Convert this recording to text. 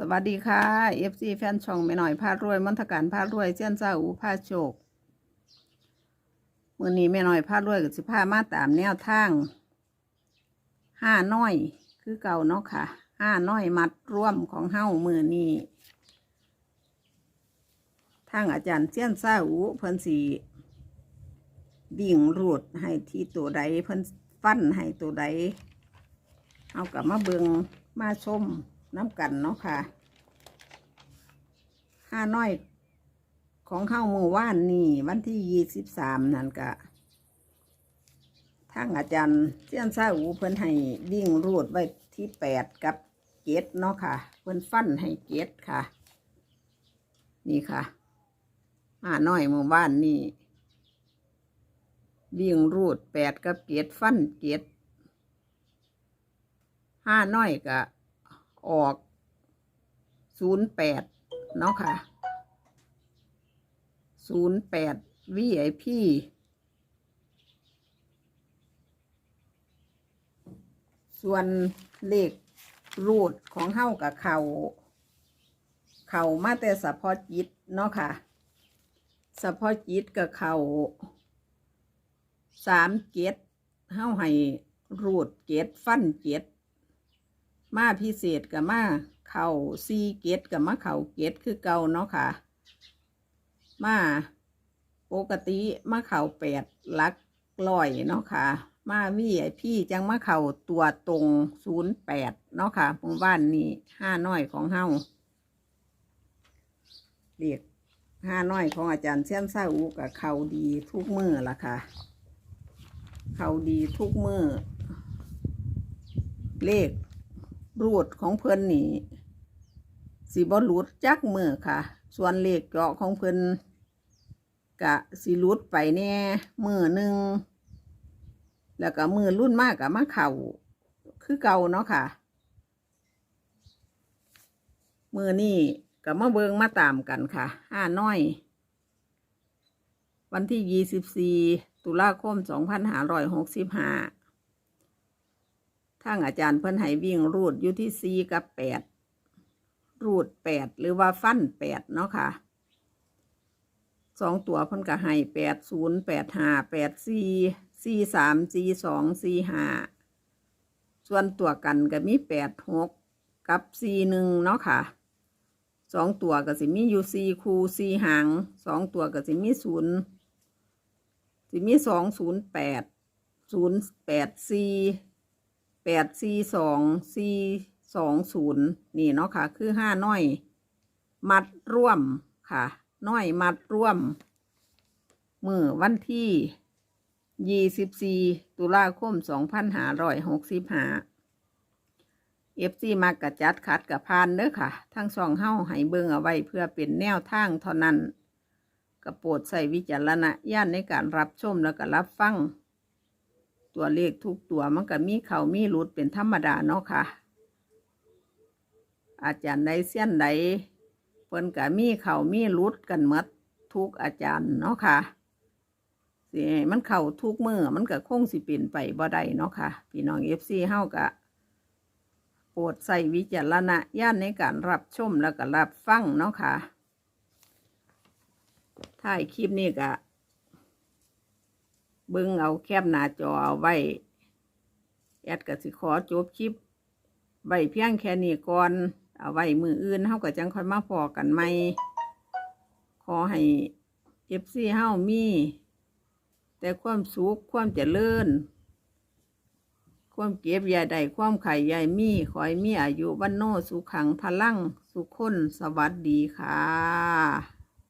สวัสดีค่ะ FC แฟนช่องแม่หน่อยพารวยมนทการพารวยเจ้นเจ้าอูพาโชคมือนี้แม่หน่อยพารวยกับสิพามาตามแนวทางห้าน้อย คือเก่าเนาะค่ะห้าน้อยมัดร่วมของเฮ้ามือนี้ทางอาจารย์เจ้นเจ้าอูเพิ่นสีดิ่งรูดให้ที่ตัวใดเพิ่นฟันให้ตัวใดเอากลับมาเบิงมาชม น้ำกันเนาะค่ะห้าน้อยของเข้าเมือว่านนี่วันที่ยี่สิบสามนั่นกะทางอาจารย์เสี้ยนซาอูเพิ่นให้วิ่งรูดไว้ที่แปดกับเกตเนาะค่ะ เพิ่นฟันให้เกตค่ะ นี่ค่ะห้าน้อยเมือว่านนี่วิ่งรูดแปดกับเกตฟันเกตห้าน้อยก็ ออกศูนย์แปดเนาะค่ะศูนย์แปดวีไอพีส่วนเลขรูดของเฮ้ากับเขาเขามาแต่สะพอจิตเนาะค่ะสะพอจิตกับเขาสามเกตเฮ้าให้รูดเกตฟันเกต มาพิเศษกับมาเข่าซีเกตกับมาเข่าเกตคือเก่าเนาะค่ะ มาปกติมาเข่าแปดลักลอยเนาะค่ะ มาวีไอพี่จังมาเข่าตัวตรงศูนย์แปดเนาะค่ะหมู่บ้านนี้ห้าน้อยของเฮาเรียกห้าน้อยของอาจารย์เช่นซาอุกับเขาดีทุกมือละค่ะเขาดีทุกมือเลข รูดของเพิ่นนี่สีบอรูดจักมือค่ะ ส่วนเลขเจาะของเพิ่นกะสีรูดไปแน่มือหนึ่งแล้วก็มือรุ่นมากกับมาเข่าคือเก่าเนาะค่ะ มือนี่กับมาเบิงมาตามกันค่ะห้าน้อย วันที่ยี่สิบสี่ตุลาคมสองพันห้าร้อยหกสิบห้า ทางอาจารย์เพิ่นให้วิ่งรูดอยู่ที่สี่กับแปดรูดแปดหรือว่าฟันแปดเนาะค่ะสองตัวเพิ่นก็ให้แปดศูนย์แปดห้าแปดสี่สี่สามสี่สองสี่ห้าส่วนตัวกันก็มีแปดหกกับสี่หนึ่งเนาะค่ะสองตัวก็สิมีอยู่สี่คูสี่หางสองตัวก็สิมีศูนย์สิมีสองศูนย์แปดศูนย์แปดสี่ แปดสี่สองสี่สองศูนย์นี่เนาะค่ะ คือห้าน้อย มัดร่วมค่ะ น้อยมัดร่วม มือวันที่ยี่สิบสี่ตุลาคมสองพันห้าร้อยหกสิบห้าเอฟซีมากระจัดขัดกับพานเด้อค่ะ ทั้งสองเฮ้าให้เบิงเอาไว้เพื่อเป็นแนวทางเท่านั้นกระโปรดใส่วิจารณญาณในการรับชมแล้วก็รับฟัง ตัวเลขทุกตัวมันก็มีเขามีรุดเป็นธรรมดาเนาะค่ะ อาจารย์ใดเส้นใดเพิ่นก็มีเขามีรุดกันหมดทุกอาจารย์เนาะค่ะสิมันเข่าทุกมือมันก็คงสิเป็นไปบ่ได้เนาะค่ะพี่น้องเอฟซีเฮาก็โปรดใส่วิจารณญาณในการรับชมแล้วก็รับฟังเนาะค่ะท้ายคลิปนี้ก็ เบิ่งเอาแคบหน้าจอเอาไว้ แอดก็สิขอจบคลิปไว้เพียงแค่นี้ก่อน เอาไว้มืออื่นเฮาก็จังค่อยมาพอกันใหม่ ขอให้เอฟซีเฮามี แต่ความสุขความเจริญความเก็บอยาใดความไข่ยายมีขอให้มีอายุวันโนสุขังพลัง สุขคนสวัสดีค่ะ